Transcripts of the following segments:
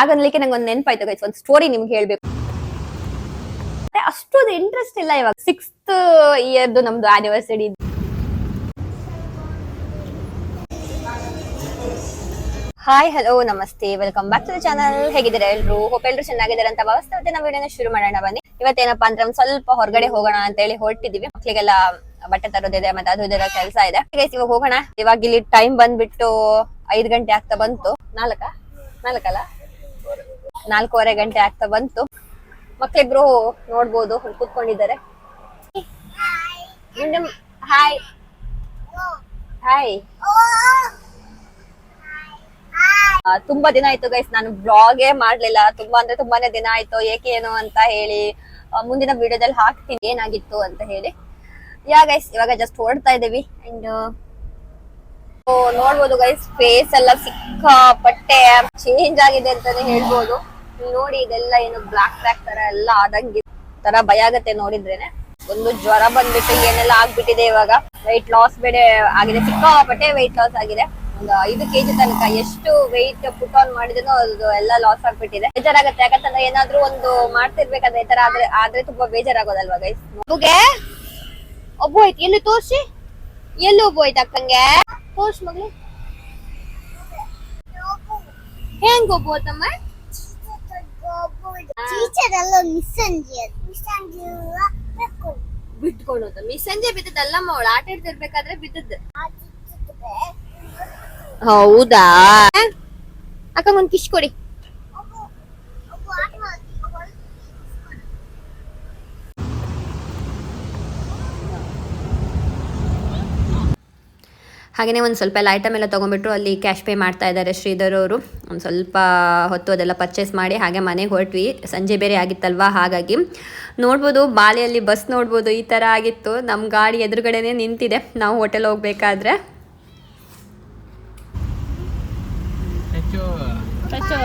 ಆಗನ್ಲಿಕ್ಕೆ ನಂಗೆ ಒಂದು ನೆನಪಾಯ್ತು ಗೈಸ್ ಒಂದು ಸ್ಟೋರಿ ನಿಮ್ಗೆ ಹೇಳ್ಬೇಕು. ಅಷ್ಟೊಂದು ಇಂಟ್ರೆಸ್ಟ್ ಇಲ್ಲ ಇವಾಗ. ಸಿಕ್ಸ್ತ್ ಇಯರ್ದು ನಮ್ದು ಆನಿವರ್ಸರಿ ಹಾಯ್ ಹಲೋ ನಮಸ್ತೆ. Welcome back to the channel ಹೇಗಿದ್ದಾರೆ ಎಲ್ಲರೂ ಹೋಪ್ ಎಲ್ಲರೂ ಚೆನ್ನಾಗಿದ್ದಾರೆ ಅಂತ ಭಾವಿಸ್ತಾ ಮತ್ತೆ ನಾವು ವಿಡಿಯೋನ ಶುರು ಮಾಡೋಣ ಬನ್ನಿ. ಇವತ್ತೇನಪ್ಪಾ ಅಂದ್ರೆ ಒಂದ್ ಸ್ವಲ್ಪ ಹೊರಗಡೆ ಹೋಗೋಣ ಅಂತ ಹೇಳಿ ಹೊರಟಿದೀವಿ ಮಕ್ಳಿಗೆಲ್ಲ ಬಟ್ಟೆ ತರೋದಿದೆ, ಮತ್ತೆ ಅದು ಇದರ ಕೆಲಸ ಇದೆ. ಇವಾಗ ಹೋಗೋಣ. ಇವಾಗ ಇಲ್ಲಿ ಟೈಮ್ ಬಂದ್ಬಿಟ್ಟು ಐದ್ ಗಂಟೆ ಆಗ್ತಾ ಬಂತು. ನಾಲ್ಕ? ನಾಲ್ಕಲ್ಲ? ನಾಲ್ಕೂವರೆ ಗಂಟೆ ಆಗ್ತಾ ಬಂತು. ಮಕ್ಕಳಿಬ್ರು ನೋಡ್ಬೋದು ಕೂತ್ಕೊಂಡಿದ್ದಾರೆ. ಹಾಯ್ ಹಾಯ್ ತುಂಬಾ ದಿನ ಆಯ್ತು ಗೈಸ್ ನಾನು ಬ್ಲಾಗೇ ಮಾಡ್ಲಿಲ್ಲ. ತುಂಬಾ ಅಂದ್ರೆ ತುಂಬಾನೇ ದಿನ ಆಯ್ತು. ಏಕೆ ಏನು ಅಂತ ಹೇಳಿ ಮುಂದಿನ ವಿಡಿಯೋದಲ್ಲಿ ಹಾಕ್ತೀನಿ. ಏನಾಗಿತ್ತು ಅಂತ ಹೇಳಿ. ಯಾ ಗೈಸ್ ಇವಾಗ ಜಸ್ಟ್ ಓಡ್ತಾ ಇದೀವಿ ಅಂಡ್ ನೋಡ್ಬೋದು ಗೈಸ್ ಫೇಸ್ ಎಲ್ಲ ಸಿಕ್ಕಾಪಟ್ಟೆ ಚೇಂಜ್ ಆಗಿದೆ ಅಂತಾನೆ ಹೇಳ್ಬೋದು. ನೋಡಿ ಇದೆಲ್ಲ ಏನು ಬ್ಲಾಕ್ ಬ್ಲಾಕ್ ತರ ಎಲ್ಲ ಆದಂಗೆ ತರ ಭಯ ಆಗತ್ತೆ ನೋಡಿದ್ರೇನೆ. ಒಂದು ಜ್ವರ ಬಂದ್ಬಿಟ್ಟು ಏನೆಲ್ಲ ಆಗ್ಬಿಟ್ಟಿದೆ ಇವಾಗ. Weight ಲಾಸ್ ಬೇಡ ಆಗಿದೆ. ಸಿಕ್ಕಾಪಟ್ಟೆ weight ಲಾಸ್ ಆಗಿದೆ. ಒಂದು ಐದು ಕೆಜಿ ತನಕ ಎಷ್ಟು weight ಪುಟ್ ಆನ್ ಮಾಡಿದ್ರು ಅದು ಎಲ್ಲ ಲಾಸ್ ಆಗ್ಬಿಟ್ಟಿದೆ. ಬೇಜಾರಾಗತ್ತೆ. ಯಾಕಂತಂದ್ರೆ ಏನಾದ್ರು ಒಂದು ಮಾಡ್ತಿರ್ಬೇಕಾದ್ರೆ ಈ ತರ ಆದ್ರೆ ಆದ್ರೆ ತುಂಬಾ ಬೇಜಾರಾಗೋದಲ್ವಾ ಗೈಸ್ ಮಗುಗೆ ಒಬ್ಬ ಹೋಯ್ತು. ಎಲ್ಲಿ ತೋರ್ಸಿ? ಎಲ್ಲಿ ಒಬ್ಬ ಹೋಯ್ತು ಅಕ್ಕಂಗೆ? ತೋರ್ಸ್ ಮಗ್ಲಿ ಹೆಂಗ್ ಒಬ್ಬ ಹೋತಮ್ಮ? ಟೀಚರ್ ಅಲ್ಲ ಮಿಸ್ ಅಂಜಿ ಬಿಟ್ಕೊಂಡು. ಮಿಸ್ಸಂಜೆ ಮಿಸ್ ಸಂಜೆ ಬಿದ್ದದಲ್ಲಮ್ಮ ಅವಳು ಆಟ ಆಡ್ತಿರ್ಬೇಕಾದ್ರೆ ಬಿದ್ದದ್ದು ಹೌದಾ? ಅಕ್ಕ ಒಂದ್ ಕಿಶ್ ಕೊಡಿ. ಹಾಗೆಯೇ ಒಂದು ಸ್ವಲ್ಪ ಎಲ್ಲ ಐಟಮ್ ಎಲ್ಲ ತೊಗೊಂಡ್ಬಿಟ್ಟು ಅಲ್ಲಿ ಕ್ಯಾಶ್ ಪೇ ಮಾಡ್ತಾ ಇದ್ದಾರೆ ಶ್ರೀಧರ್ ಅವರು. ಒಂದು ಸ್ವಲ್ಪ ಹೊತ್ತು ಅದೆಲ್ಲ ಪರ್ಚೇಸ್ ಮಾಡಿ ಹಾಗೆ ಮನೆಗೆ ಹೊರಟ್ವಿ. ಸಂಜೆ ಬೇರೆ ಆಗಿತ್ತಲ್ವ? ಹಾಗಾಗಿ ನೋಡ್ಬೋದು ಬಾಲಿಯಲ್ಲಿ ಬಸ್ ನೋಡ್ಬೋದು ಈ ಥರ ಆಗಿತ್ತು. ನಮ್ಮ ಗಾಡಿ ಎದುರುಗಡೆನೇ ನಿಂತಿದೆ. ನಾವು ಹೋಟೆಲ್ ಹೋಗ್ಬೇಕಾದ್ರೆ. ತಚ್ಚು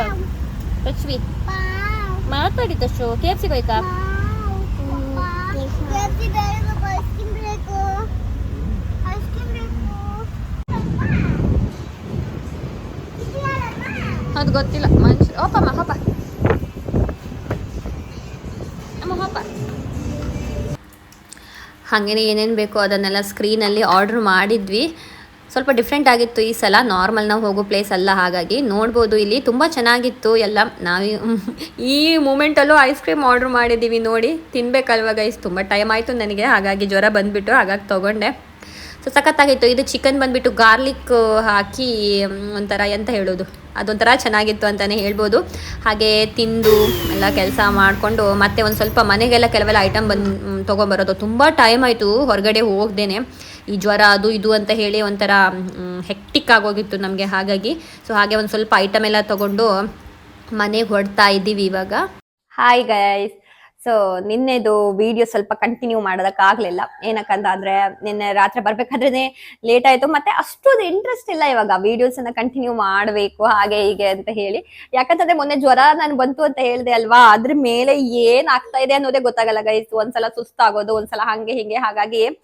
ತಚ್ವಿ ಮಾತಾಡಿ ತಚ್ಚು ಕೆ ಎಫ್ ಸಿ ಬೇಕಾ ಐಸ್ ಕ್ರೀಮ್ ಬೇಕು ಐಸ್ ಕ್ರೀಮ್ ಬೇಕು ಅದು ಗೊತ್ತಿಲ್ಲ. ಮನುಷ್ಯ ಹೋಪಮ್ಮ ಹೋಪ ಹಾಗೇನೆ ಏನೇನು ಬೇಕೋ ಅದನ್ನೆಲ್ಲ ಸ್ಕ್ರೀನಲ್ಲಿ ಆರ್ಡ್ರ್ ಮಾಡಿದ್ವಿ. ಸ್ವಲ್ಪ ಡಿಫ್ರೆಂಟ್ ಆಗಿತ್ತು ಈ ಸಲ. ನಾರ್ಮಲ್ ನಾವು ಹೋಗೋ ಪ್ಲೇಸ್ ಅಲ್ಲ, ಹಾಗಾಗಿ ನೋಡ್ಬೋದು ಇಲ್ಲಿ. ತುಂಬ ಚೆನ್ನಾಗಿತ್ತು ಎಲ್ಲ. ನಾವು ಈ ಮೂಮೆಂಟಲ್ಲೂ ಐಸ್ ಕ್ರೀಮ್ ಆರ್ಡ್ರ್ ಮಾಡಿದ್ದೀವಿ ನೋಡಿ. ತಿನ್ಬೇಕಲ್ವ ಗೈಸ್ ತುಂಬ ಟೈಮ್ ಆಯಿತು ನನಗೆ. ಹಾಗಾಗಿ ಜ್ವರ ಬಂದುಬಿಟ್ಟು ಹಾಗಾಗಿ ತೊಗೊಂಡೆ. ಸೊ ಸಖತ್ತಾಗಿತ್ತು. ಇದು ಚಿಕನ್ ಬಂದುಬಿಟ್ಟು ಗಾರ್ಲಿಕ್ ಹಾಕಿ ಒಂಥರ ಎಂತ ಹೇಳೋದು? ಅದೊಂಥರ ಚೆನ್ನಾಗಿತ್ತು ಅಂತಲೇ ಹೇಳ್ಬೋದು. ಹಾಗೆ ತಿಂದು ಎಲ್ಲ ಕೆಲಸ ಮಾಡಿಕೊಂಡು ಮತ್ತೆ ಒಂದು ಸ್ವಲ್ಪ ಮನೆಗೆಲ್ಲ ಕೆಲವೆಲ್ಲ ಐಟಮ್ ಬಂದು ತೊಗೊಂಬರೋದು. ತುಂಬ ಟೈಮ್ ಆಯಿತು ಹೊರಗಡೆ ಹೋಗ್ದೇನೆ. ಈ ಜ್ವರ, ಅದು ಇದು ಅಂತ ಹೇಳಿ ಒಂಥರ ಹೆಕ್ಟಿಕ್ ಆಗೋಗಿತ್ತು ನಮಗೆ ಹಾಗಾಗಿ. ಸೊ ಹಾಗೆ ಒಂದು ಸ್ವಲ್ಪ ಐಟಮ್ ಎಲ್ಲ ತೊಗೊಂಡು ಮನೆಗೆ ಹೊಡ್ತಾ ಇದ್ದೀವಿ ಇವಾಗ. ಹಾಯ್ ಗೈಸ್ ಸೊ ನಿನ್ನೆದು ವಿಡಿಯೋ ಸ್ವಲ್ಪ ಕಂಟಿನ್ಯೂ ಮಾಡೋದಕ್ಕಾಗ್ಲಿಲ್ಲ. ಏನಕ್ಕಂತಂದ್ರೆ, ನಿನ್ನೆ ರಾತ್ರಿ ಬರ್ಬೇಕಾದ್ರೆ ಲೇಟ್ ಆಯ್ತು. ಮತ್ತೆ ಅಷ್ಟೊಂದು ಇಂಟ್ರೆಸ್ಟ್ ಇಲ್ಲ ಇವಾಗ. ವಿಡಿಯೋಸ್ ಅನ್ನ ಕಂಟಿನ್ಯೂ ಮಾಡಬೇಕು, ಹಾಗೆ ಹೀಗೆ ಅಂತ ಹೇಳಿ. ಯಾಕಂತಂದ್ರೆ, ಮೊನ್ನೆ ಜ್ವರ ನಾನು ಬಂತು ಅಂತ ಹೇಳ್ದೆ ಅಲ್ವಾ? ಅದ್ರ ಮೇಲೆ ಏನ್ ಆಗ್ತಾ ಇದೆ ಅನ್ನೋದೇ ಗೊತ್ತಾಗಲ್ಲ ಗೈಸ್ ಒಂದ್ಸಲ ಸುಸ್ತಾಗೋದು, ಒಂದ್ಸಲ ಹಂಗೆ ಹಿಂಗೆ, ಹಾಗಾಗಿ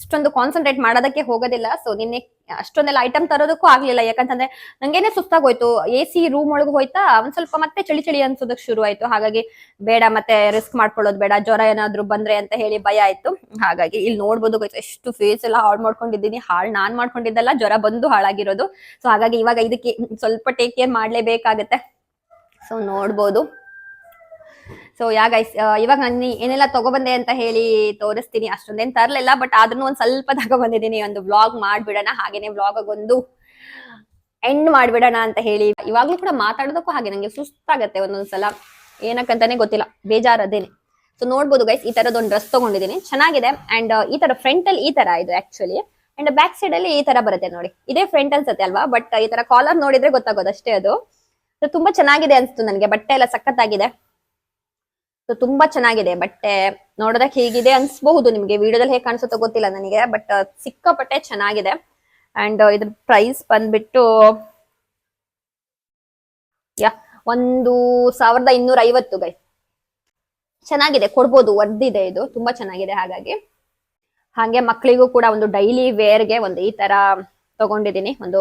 ಅಷ್ಟೊಂದು ಕಾನ್ಸಂಟ್ರೇಟ್ ಮಾಡೋದಕ್ಕೆ ಹೋಗೋದಿಲ್ಲ. ಸೊ ನಿನ್ನೆ ಅಷ್ಟೊಂದೆಲ್ಲ ಐಟಮ್ ತರೋದಕ್ಕೂ ಆಗ್ಲಿಲ್ಲ. ಯಾಕಂತಂದ್ರೆ ನಂಗೇನೆ ಸುಸ್ತಾಗೋಯ್ತು. ಎ ಸಿ ರೂಮ್ ಒಳಗೆ ಹೋಯ್ತಾ ಒಂದ್ ಸ್ವಲ್ಪ ಮತ್ತೆ ಚಳಿ ಚಳಿ ಅನ್ಸೋದಕ್ಕೆ ಶುರು ಆಯ್ತು. ಹಾಗಾಗಿ ಬೇಡ, ಮತ್ತೆ ರಿಸ್ಕ್ ಮಾಡ್ಕೊಳ್ಳೋದು ಬೇಡ. ಜ್ವರ ಏನಾದ್ರು ಬಂದ್ರೆ ಅಂತ ಹೇಳಿ ಭಯ ಆಯ್ತು. ಹಾಗಾಗಿ ಇಲ್ಲಿ ನೋಡ್ಬೋದು ಎಷ್ಟು ಫೇಸ್ ಎಲ್ಲ ಹಾಳು ಮಾಡ್ಕೊಂಡಿದ್ದೀನಿ. ಹಾಳು ನಾನ್ ಮಾಡ್ಕೊಂಡಿದ್ದಲ್ಲ, ಜ್ವರ ಬಂದು ಹಾಳಾಗಿರೋದು. ಸೊ ಹಾಗಾಗಿ ಇವಾಗ ಇದಕ್ಕೆ ಸ್ವಲ್ಪ ಟೇಕ್ ಕೇರ್ ಮಾಡ್ಲೇಬೇಕಾಗತ್ತೆ. ಸೊ ನೋಡ್ಬೋದು. ಸೊ ಯಾ ಗೈಸ್ ಇವಾಗ ನಾನು ಏನೆಲ್ಲ ತಗೊಬಂದೆ ಅಂತ ಹೇಳಿ ತೋರಿಸ್ತೀನಿ ಅಷ್ಟೊಂದೇನ್ ತರಲಿಲ್ಲ ಬಟ್ ಆದ್ರೂ ಒಂದ್ ಸ್ವಲ್ಪ ತಗೊಬಂದಿದ್ದೀನಿ, ಒಂದು ವ್ಲಾಗ್ ಮಾಡ್ಬಿಡೋಣ, ಹಾಗೇನೆ ಒಂದು ಎಂಡ್ ಮಾಡ್ಬಿಡೋಣ ಅಂತ ಹೇಳಿ. ಇವಾಗ್ಲೂ ಕೂಡ ಮಾತಾಡೋದಕ್ಕೂ ಹಾಗೆ, ನಂಗೆ ಸುಸ್ತಾಗತ್ತೆ ಒಂದೊಂದ್ಸಲ ಏನಕ್ಕಂತಾನೆ ಗೊತ್ತಿಲ್ಲ, ಬೇಜಾರದೇನೆ. ಸೊ ನೋಡ್ಬೋದು ಗೈಸ್ ಈ ತರದ್ ಒಂದು ಡ್ರೆಸ್ ತಗೊಂಡಿದ್ದೀನಿ. ಚೆನ್ನಾಗಿದೆ ಅಂಡ್ ಈ ತರ ಫ್ರಂಟ್ ಅಲ್ಲಿ ಈ ತರ ಇದು ಆಕ್ಚುಲಿ ಅಂಡ್ ಬ್ಯಾಕ್ ಸೈಡ್ ಅಲ್ಲಿ ಈ ತರ ಬರುತ್ತೆ ನೋಡಿ. ಇದೇ ಫ್ರಂಟ್ ಅನ್ಸುತ್ತೆ ಅಲ್ವಾ? ಬಟ್ ಈ ತರ ಕಾಲರ್ ನೋಡಿದ್ರೆ ಗೊತ್ತಾಗೋದು ಅಷ್ಟೇ ಅದು. ಸೊ ತುಂಬಾ ಚೆನ್ನಾಗಿದೆ ಅನ್ಸ್ತು ನನಗೆ, ಬಟ್ಟೆ ಎಲ್ಲ ಸಖತ್ತಾಗಿದೆ. ಸೊ ತುಂಬಾ ಚೆನ್ನಾಗಿದೆ. ಬಟ್ಟೆ ನೋಡೋದಕ್ಕೆ ಹೇಗಿದೆ ಅನ್ಸ್ಬಹುದು. ನಿಮ್ಗೆ ವಿಡಿಯೋದಲ್ಲಿ ಹೇಗೆ ಕಾಣಿಸುತ್ತೋ ಗೊತ್ತಿಲ್ಲ ನನಗೆ. ಬಟ್ ಸಿಕ್ಕಾಪಟ್ಟೆ ಚೆನ್ನಾಗಿದೆ. ಅಂಡ್ ಇದ್ರ ಪ್ರೈಸ್ ಬಂದ್ಬಿಟ್ಟು, ಯಾ, ಒಂದು ಸಾವಿರದ ಇನ್ನೂರ ಐವತ್ತು ಗೈ ಚೆನ್ನಾಗಿದೆ. ಕೊಡ್ಬೋದು. ವರ್ದಿದೆ ಇದು ತುಂಬಾ ಚೆನ್ನಾಗಿದೆ ಹಾಗಾಗಿ. ಹಾಗೆ ಮಕ್ಕಳಿಗೂ ಕೂಡ ಒಂದು ಡೈಲಿ ವೇರ್ಗೆ ಒಂದು ಈ ತರ ತಗೊಂಡಿದ್ದೀನಿ. ಒಂದು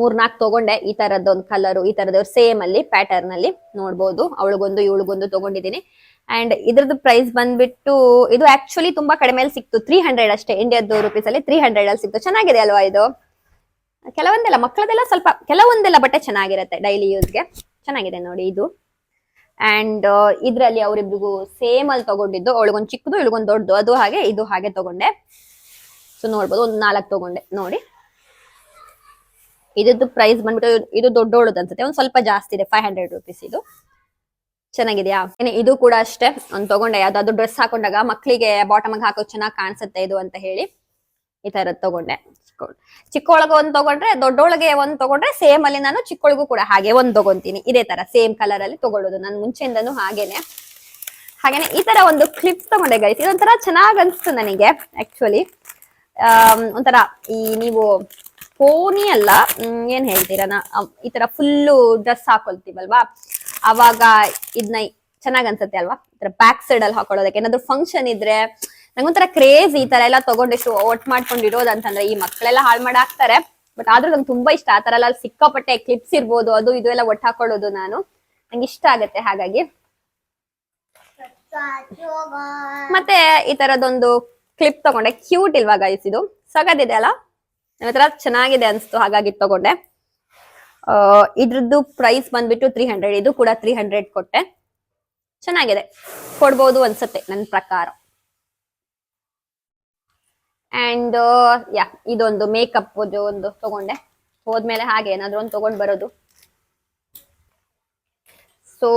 ಮೂರ್ನಾಲ್ಕು ತಗೊಂಡೆ ಈ ತರದೊಂದು ಕಲರು ಈ ತರದ ಸೇಮ್ ಅಲ್ಲಿ ಪ್ಯಾಟರ್ನ್ ಅಲ್ಲಿ ನೋಡ್ಬೋದು. ಅವಳಿಗೊಂದು, ಇವಳಿಗೊಂದು ತಗೊಂಡಿದ್ದೀನಿ. ಅಂಡ್ ಇದ್ರದ್ದು ಪ್ರೈಸ್ ಬಂದ್ಬಿಟ್ಟು ಇದು ಆಕ್ಚುಲಿ ತುಂಬಾ ಕಡಿಮೆಯಲ್ಲಿ ಸಿಕ್ತು. ತ್ರೀ ಹಂಡ್ರೆಡ್ ಅಷ್ಟೇ. ಇಂಡಿಯಾದ ರುಪೀಸ್ ಅಲ್ಲಿ ತ್ರೀ ಹಂಡ್ರೆಡ್ ಅಲ್ಲಿ ಸಿಕ್ತು. ಚೆನ್ನಾಗಿದೆ ಅಲ್ವಾ ಇದು? ಕೆಲವೊಂದೆಲ್ಲ, ಮಕ್ಕಳದೆಲ್ಲ ಸ್ವಲ್ಪ, ಕೆಲವೊಂದೆಲ್ಲ ಬಟ್ಟೆ ಚೆನ್ನಾಗಿರುತ್ತೆ ಡೈಲಿ ಯೂಸ್ಗೆ ಚೆನ್ನಾಗಿದೆ ನೋಡಿ ಇದು. ಅಂಡ್ ಇದ್ರಲ್ಲಿ ಅವರಿಬ್ರಿಗೂ ಸೇಮ್ ಅಲ್ಲಿ ತಗೊಂಡಿದ್ದು. ಅವಳಿಗೊಂದು ಚಿಕ್ಕದು ಇವಳಿಗೊಂದು ದೊಡ್ಡದು. ಅದು ಹಾಗೆ, ಇದು ಹಾಗೆ ತಗೊಂಡೆ. ಸೊ ನೋಡ್ಬೋದು, ಒಂದು ನಾಲ್ಕು ತಗೊಂಡೆ. ನೋಡಿ. ಇದ್ರದ್ದು ಪ್ರೈಸ್ ಬಂದ್ಬಿಟ್ಟು ಇದು ದೊಡ್ಡೋಳದ್ ಅನ್ಸುತ್ತೆ. ಒಂದ್ ಸ್ವಲ್ಪ ಜಾಸ್ತಿ ಇದೆ ಫೈವ್ ಹಂಡ್ರೆಡ್ ರುಪೀಸ್ ಇದು. ಚೆನ್ನಾಗಿದೆಯಾ? ಇದು ಕೂಡ ಅಷ್ಟೇ. ಒಂದ್ ತಗೊಂಡೆ. ಯಾವ್ದಾದ್ರು ಡ್ರೆಸ್ ಹಾಕೊಂಡಾಗ ಮಕ್ಕಳಿಗೆ ಬಾಟಮ್ ಹಾಕೋಕ್ ಚೆನ್ನಾಗಿ ಕಾಣಿಸುತ್ತೆ ಇದು ಅಂತ ಹೇಳಿ ಈ ತರದ್ ತಗೊಂಡೆ. ಚಿಕ್ಕವಳಗ ಒಂದ್ ತಗೊಂಡ್ರೆ, ದೊಡ್ಡೊಳಗೆ ಒಂದ್ ತಗೊಂಡ್ರೆ ಸೇಮ್ ಅಲ್ಲಿ ನಾನು ಚಿಕ್ಕವಳಿಗೂ ಕೂಡ ಹಾಗೆ ಒಂದ್ ತಗೊಂತೀನಿ. ಇದೇ ತರ ಸೇಮ್ ಕಲರ್ ಅಲ್ಲಿ ತಗೊಳ್ಳೋದು. ನಾನು ಮುಂಚೆಯಿಂದನೂ ಹಾಗೇನೆ. ಹಾಗೇನೆ ಈ ತರ ಒಂದು ಕ್ಲಿಪ್ ತಗೊಂಡೆ ಗೈಸ್ ಇದೊಂಥರ ಚೆನ್ನಾಗ್ ಅನ್ಸ್ತು ನನಗೆ ಆಕ್ಚುಲಿ ಒಂಥರ ಈ ನೀವು ಪೋನಿ ಅಲ್ಲ ಏನ್ ಹೇಳ್ತೀರಾ ಈ ತರ ಫುಲ್ಲು ಡ್ರೆಸ್ ಹಾಕೊಳ್ತೀವಲ್ವಾ? ಅವಾಗ ಇದನ್ನ ಚೆನ್ನಾಗ್ ಅನ್ಸುತ್ತೆ ಅಲ್ವಾ? ಬ್ಯಾಕ್ ಸೈಡ್ ಅಲ್ಲಿ ಹಾಕೊಳ್ಳೋದಕ್ಕೆ. ಏನಾದ್ರು ಫಂಕ್ಷನ್ ಇದ್ರೆ ನಂಗೊಂಥರ ಕ್ರೇಜ್ ಈ ತರ ಎಲ್ಲ ತಗೊಂಡಿಷ್ಟು ಒಟ್ ಮಾಡ್ಕೊಂಡಿರೋದು ಅಂತಂದ್ರೆ ಈ ಮಕ್ಕಳೆಲ್ಲ ಹಾಳು ಮಾಡಾಕ್ತಾರೆ ಬಟ್ ಆದ್ರೂ ನಂಗೆ ತುಂಬಾ ಇಷ್ಟ. ಆ ತರ ಎಲ್ಲ ಸಿಕ್ಕಾಪಟ್ಟೆ ಕ್ಲಿಪ್ಸ್ ಇರ್ಬೋದು, ಅದು ಇದು ಎಲ್ಲ ಒಟ್ಟು ಹಾಕೊಳ್ಳೋದು ನಾನು. ನಂಗೆ ಇಷ್ಟ ಆಗತ್ತೆ ಹಾಗಾಗಿ. ಮತ್ತೆ ಈ ತರದೊಂದು ಕ್ಲಿಪ್ ತಗೊಂಡೆ. ಕ್ಯೂಟ್ ಇಲ್ವಾ ಗೈಸ್ ಇದು? ಸಗದಿದೆ ಅಲ್ಲ? ನನ್ನ ಹತ್ರ ಚೆನ್ನಾಗಿದೆ ಅನ್ಸ್ತು, ಹಾಗಾಗಿ ತಗೊಂಡೆ. ಇದ್ರದ್ದು ಪ್ರೈಸ್ ಬಂದ್ಬಿಟ್ಟು ತ್ರೀ ಹಂಡ್ರೆಡ್ ಇದು ಕೂಡ ತ್ರೀ ಹಂಡ್ರೆಡ್ ಕೊಟ್ಟೆ. ಚೆನ್ನಾಗಿದೆ. ಕೊಡ್ಬೋದು ಅನ್ಸತ್ತೆ ನನ್ನ ಪ್ರಕಾರ. ಅಂಡ್ ಯಾ ಇದೊಂದು ಮೇಕಪ್ ಒಂದು ತಗೊಂಡೆ. ಹೋದ್ಮೇಲೆ ಹಾಗೆ ಏನಾದ್ರು ಒಂದು ತಗೊಂಡ್ ಬರೋದು. ಸೊ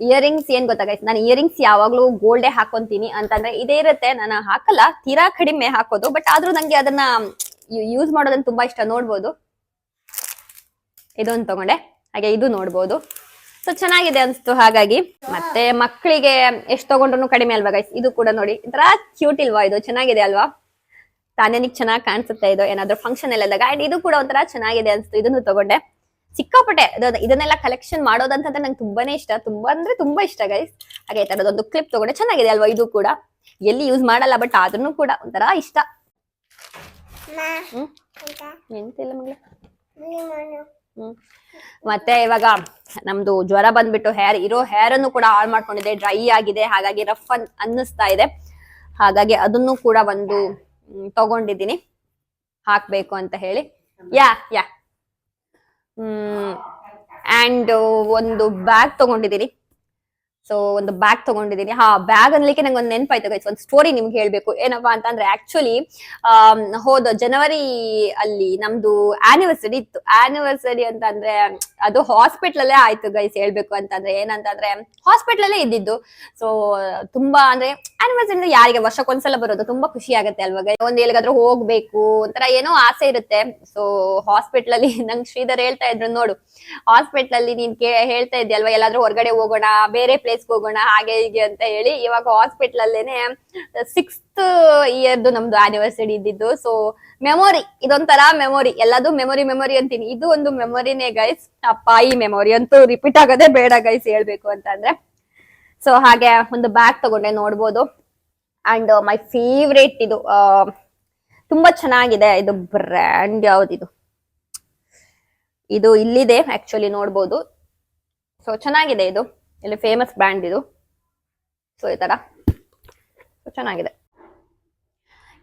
ಇಯರಿಂಗ್ಸ್ ಏನ್ ಗೊತ್ತಾಗೈತೆ ನಾನು ಇಯರಿಂಗ್ಸ್ ಯಾವಾಗ್ಲೂ ಗೋಲ್ಡೇ ಹಾಕೊಂತೀನಿ ಅಂತಂದ್ರೆ ಇದೇ ಇರುತ್ತೆ. ನಾನು ಹಾಕಲ್ಲ, ತೀರಾ ಕಡಿಮೆ ಹಾಕೋದು ಬಟ್ ಆದ್ರೂ ನಂಗೆ ಅದನ್ನ ಯೂಸ್ ಮಾಡೋದನ್ನ ತುಂಬಾ ಇಷ್ಟ, ನೋಡ್ಬೋದು. ಇದೊಂದು ತಗೊಂಡೆ. ಹಾಗೆ ಇದು ನೋಡ್ಬೋದು. ಸೊ ಚೆನ್ನಾಗಿದೆ ಅನ್ಸ್ತು, ಹಾಗಾಗಿ. ಮತ್ತೆ ಮಕ್ಕಳಿಗೆ ಎಷ್ಟು ತಗೊಂಡ್ರು ಕಡಿಮೆ ಅಲ್ವಾ ಗೈಸ್ ಇದು ಕೂಡ ನೋಡಿ. ಒಂಥರ ಕ್ಯೂಟ್ ಇಲ್ವಾ ಇದು? ಚೆನ್ನಾಗಿದೆ ಅಲ್ವಾ? ತಾನೇನಿಗೆ ಚೆನ್ನಾಗಿ ಕಾಣಿಸುತ್ತೆ ಇದು. ಏನಾದ್ರು ಫಂಕ್ಷನ್ ಎಲ್ಲ ಇದ್ದಾಗ ಇದು ಕೂಡ ಒಂಥರ ಚೆನ್ನಾಗಿದೆ ಅನ್ಸ್ತು. ಇದನ್ನು ತಗೊಂಡೆ. ಸಿಕ್ಕಾಪಟ್ಟೆ ಇದನ್ನೆಲ್ಲ ಕಲೆಕ್ಷನ್ ಮಾಡೋದಂತಂದ್ರೆ ನಂಗೆ ತುಂಬಾನೇ ಇಷ್ಟ. ತುಂಬಾ ಅಂದ್ರೆ ತುಂಬಾ ಇಷ್ಟ ಗೈಸ್ ಹಾಗೆ ಈ ತರದೊಂದು ಕ್ಲಿಪ್ ತಗೊಂಡೆ. ಚೆನ್ನಾಗಿದೆ ಅಲ್ವಾ ಇದು ಕೂಡ? ಎಲ್ಲಿ ಯೂಸ್ ಮಾಡಲ್ಲ ಬಟ್ ಆದ್ರೂ ಕೂಡ ಒಂಥರ ಇಷ್ಟ. ಹ್ಮ್? ಎಂತಿಲ್ಲ ಮಗಳ. ಮತ್ತೆ ಇವಾಗ ನಮ್ದು ಜ್ವರ ಬಂದ್ಬಿಟ್ಟು ಹೇರ್ ಇರೋ ಹೇರ್ ಅನ್ನು ಕೂಡ ಹಾಳು ಮಾಡ್ಕೊಂಡಿದೆ ಡ್ರೈ ಆಗಿದೆ ಹಾಗಾಗಿ ರಫ್ ಅನ್ ಅನ್ನಿಸ್ತಾ ಇದೆ. ಹಾಗಾಗಿ ಅದನ್ನು ಕೂಡ ಒಂದು ತಗೊಂಡಿದ್ದೀನಿ. ಹಾಕ್ಬೇಕು ಅಂತ ಹೇಳಿ. Yeah yeah. ಹ್ಮ್. ಅಂಡ್ ಒಂದು ಬ್ಯಾಗ್ ತಗೊಂಡಿದ್ದೀನಿ. ಸೊ ಒಂದು ಬ್ಯಾಗ್ ತಗೊಂಡಿದ್ದೀನಿ. ಹಾ ಬ್ಯಾಗ್ ಅನ್ಲಿಕ್ಕೆ ನಂಗೆ ಒಂದು ನೆನಪಾಯ್ತು ಗೈಸ್ ಒಂದು ಸ್ಟೋರಿ ನಿಮ್ಗೆ ಹೇಳ್ಬೇಕು. ಏನಪ್ಪಾ ಅಂತಂದ್ರೆ ಆಕ್ಚುಲಿ ಹೋದ ಜನವರಿ ಅಲ್ಲಿ ನಮ್ದು ಆನಿವರ್ಸರಿ ಇತ್ತು. ಆನಿವರ್ಸರಿ ಅಂತ ಅಂದ್ರೆ ಅದು ಹಾಸ್ಪಿಟಲ್ ಅಲ್ಲೇ ಆಯ್ತು ಗೈಸ್ ಹೇಳ್ಬೇಕು ಅಂತಂದ್ರೆ. ಏನಂತಂದ್ರೆ ಹಾಸ್ಪಿಟಲ್ ಅಲ್ಲೇ ಇದ್ದಿದ್ದು. ಸೊ ತುಂಬಾ ಅಂದ್ರೆ ಆನಿವರ್ಸರಿ ಯಾರಿಗೆ ವರ್ಷಕ್ಕೊಂದ್ಸಲ ಬರೋದು ತುಂಬಾ ಖುಷಿ ಆಗುತ್ತೆ ಅಲ್ವಾ ಒಂದು ಒಂದ್ ಎಲ್ಲಿಗಾದ್ರೂ ಹೋಗ್ಬೇಕು, ಒಂಥರ ಏನೋ ಆಸೆ ಇರುತ್ತೆ. ಸೊ ಹಾಸ್ಪಿಟ್ಲ್ ಅಲ್ಲಿ ನಂಗೆ ಶ್ರೀಧರ್ ಹೇಳ್ತಾ ಇದ್ರು ನೋಡು. ಹಾಸ್ಪಿಟಲ್ ಅಲ್ಲಿ ನೀನ್ ಕೇ, ಹೇಳ್ತಾ ಇದ್ದೆ ಅಲ್ವಾ, ಎಲ್ಲಾದ್ರೂ ಹೊರಗಡೆ ಹೋಗೋಣ, ಬೇರೆ ಪ್ಲೇಸ್ಗೆ ಹೋಗೋಣ, ಹಾಗೆ ಹೀಗೆ ಅಂತ ಹೇಳಿ ಇವಾಗ ಹಾಸ್ಪಿಟ್ಲ್ ಅಲ್ಲೇನೆ ಇಯರ್ದು ನಮ್ದು ಆನಿವರ್ಸರಿ ಇದ್ದಿದ್ದು. ಸೊ ಮೆಮೊರಿ ಇದೊಂಥರ ಮೆಮೊರಿ ಎಲ್ಲದು ಮೆಮೊರಿ ಮೆಮೊರಿ ಅಂತೀನಿ. ಇದು ಒಂದು ಮೆಮೊರಿನೇ ಗೈಸ್ ಅಪ್ಪ ಈ ಮೆಮೊರಿ ಅಂತೂ ರಿಪೀಟ್ ಆಗೋದೇ ಬೇಡ ಗೈಸ್ ಹೇಳ್ಬೇಕು ಅಂತಂದ್ರೆ ಸೊ ಹಾಗೆ ಒಂದು ಬ್ಯಾಗ್ ತಗೊಂಡೆ, ನೋಡ್ಬೋದು. ಅಂಡ್ ಮೈ ಫೇವ್ರೇಟ್ ಇದು ತುಂಬಾ ಚೆನ್ನಾಗಿದೆ. ಇದು ಬ್ರ್ಯಾಂಡ್ ಯಾವ್ದಿದು? ಇದು ಇಲ್ಲಿದೆ ಆಕ್ಚುಲಿ ನೋಡ್ಬೋದು. ಸೊ ಚೆನ್ನಾಗಿದೆ ಇದು. ಇಲ್ಲಿ ಫೇಮಸ್ ಬ್ರ್ಯಾಂಡ್ ಇದು. ಸೊ ಈ ತರ ಚೆನ್ನಾಗಿದೆ.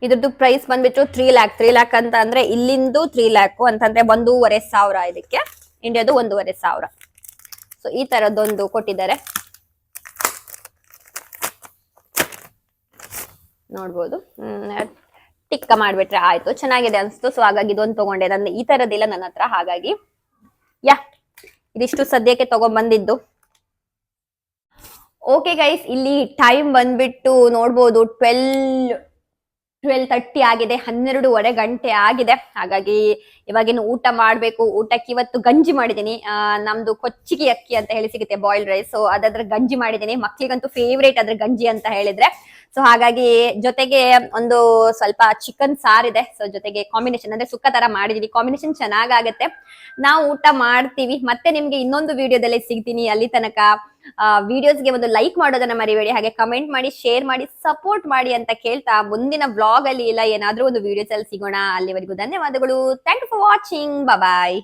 ಇದ್ರದ್ದು ಪ್ರೈಸ್ ಬಂದ್ಬಿಟ್ಟು ತ್ರೀ ಲ್ಯಾಕ್ ತ್ರೀ ಲ್ಯಾಕ್ ಅಂತ ಅಂದ್ರೆ ಇಲ್ಲಿಂದು ತ್ರೀ ಲ್ಯಾಕ್ ಅಂತಂದ್ರೆ ಒಂದೂವರೆ ಸಾವಿರ ಇದಕ್ಕೆ. ಇಂಡಿಯಾದು ಒಂದೂವರೆ ಸಾವಿರ. ಸೊ ಈ ತರದೊಂದು ಕೊಟ್ಟಿದ್ದಾರೆ. ನೋಡ್ಬೋದು. ಟಿಕ್ಕ ಮಾಡ್ಬಿಟ್ರೆ ಆಯ್ತು. ಚೆನ್ನಾಗಿದೆ ಅನ್ಸ್ತು. ಸೊ ಹಾಗಾಗಿ ಇದೊಂದು ತಗೊಂಡೆ. ನನ್ನ ಈ ತರದಿಲ್ಲ ನನ್ನ ಹತ್ರ. ಹಾಗಾಗಿ, ಯಾ, ಇದಿಷ್ಟು ಸದ್ಯಕ್ಕೆ ತಗೊಂಡ್ಬಂದಿದ್ದು ಓಕೆ ಗೈಸ್ ಇಲ್ಲಿ ಟೈಮ್ ಬಂದ್ಬಿಟ್ಟು ನೋಡ್ಬೋದು ಟ್ವೆಲ್ ಟ್ವೆಲ್ ತರ್ಟಿ ಆಗಿದೆ, ಹನ್ನೆರಡೂವರೆ ಗಂಟೆ ಆಗಿದೆ. ಹಾಗಾಗಿ ಇವಾಗಿನ ಊಟ ಮಾಡಬೇಕು. ಊಟಕ್ಕೆ ಇವತ್ತು ಗಂಜಿ ಮಾಡಿದ್ದೀನಿ. ನಮ್ದು ಕೊಚ್ಚಿಗೆ ಅಕ್ಕಿ ಅಂತ ಹೇಳಿ ಸಿಗುತ್ತೆ ಬಾಯ್ಲ್ಡ್ ರೈಸ್ ಸೊ ಅದಾದ್ರೆ ಗಂಜಿ ಮಾಡಿದ್ದೀನಿ. ಮಕ್ಳಿಗಂತೂ ಫೇವ್ರೇಟ್ ಅದ್ರ ಗಂಜಿ ಅಂತ ಹೇಳಿದ್ರೆ. ಸೊ ಹಾಗಾಗಿ ಜೊತೆಗೆ ಒಂದು ಸ್ವಲ್ಪ ಚಿಕನ್ ಸಾರಿದೆ ಸೊ ಜೊತೆಗೆ ಕಾಂಬಿನೇಷನ್ ಅಂದ್ರೆ ಸುಕ್ಕ ತರ ಮಾಡಿದೀನಿ ಕಾಂಬಿನೇಷನ್ ಚೆನ್ನಾಗಾಗತ್ತೆ. ನಾವು ಊಟ ಮಾಡ್ತೀವಿ. ಮತ್ತೆ ನಿಮ್ಗೆ ಇನ್ನೊಂದು ವಿಡಿಯೋದಲ್ಲಿ ಸಿಗ್ತೀನಿ. ಅಲ್ಲಿ ತನಕ ವಿಡಿಯೋಸ್ಗೆ ಒಂದು ಲೈಕ್ ಮಾಡೋದನ್ನ ಮರಿಬೇಡಿ. ಹಾಗೆ ಕಮೆಂಟ್ ಮಾಡಿ ಶೇರ್ ಮಾಡಿ ಸಪೋರ್ಟ್ ಮಾಡಿ ಅಂತ ಕೇಳ್ತಾ ಮುಂದಿನ ಬ್ಲಾಗ್ ಅಲ್ಲಿ ಇಲ್ಲ ಏನಾದ್ರೂ ಒಂದು ವಿಡಿಯೋಸ್ ಅಲ್ಲಿ ಸಿಗೋಣ. ಅಲ್ಲಿವರೆಗೂ ಧನ್ಯವಾದಗಳು. Thank you for watching bye